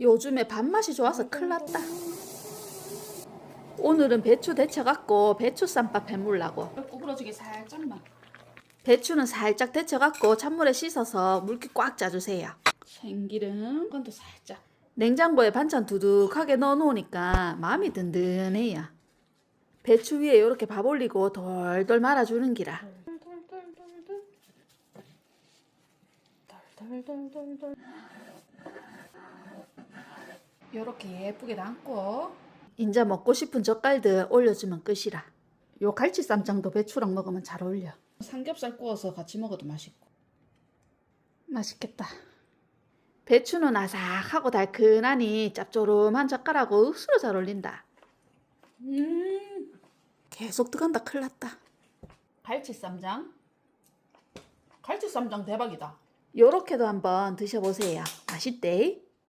요즘에 밥맛이 좋아서 큰일 났다. 오늘은 배추 데쳐갖고 배추 쌈밥 해물라고. 구부러지게 살짝만. 배추는 살짝 데쳐갖고 찬물에 씻어서 물기 꽉 짜주세요. 참기름 건도 살짝. 냉장고에 반찬 두둑하게 넣어놓으니까 마음이 든든해요. 배추 위에 이렇게 밥 올리고 돌돌 말아주는 기라. 요렇게 예쁘게 담고 인자 먹고 싶은 젓갈들 올려주면 끝이라. 요 갈치 쌈장도 배추랑 먹으면 잘 어울려. 삼겹살 구워서 같이 먹어도 맛있고. 맛있겠다. 배추는 아삭하고 달큰하니 짭조름한 젓갈하고 억수로 잘 어울린다. 음, 계속 들어간다 큰일 났다. 갈치 쌈장. 갈치 쌈장 대박이다. 요렇게도 한번 드셔보세요. 맛있대.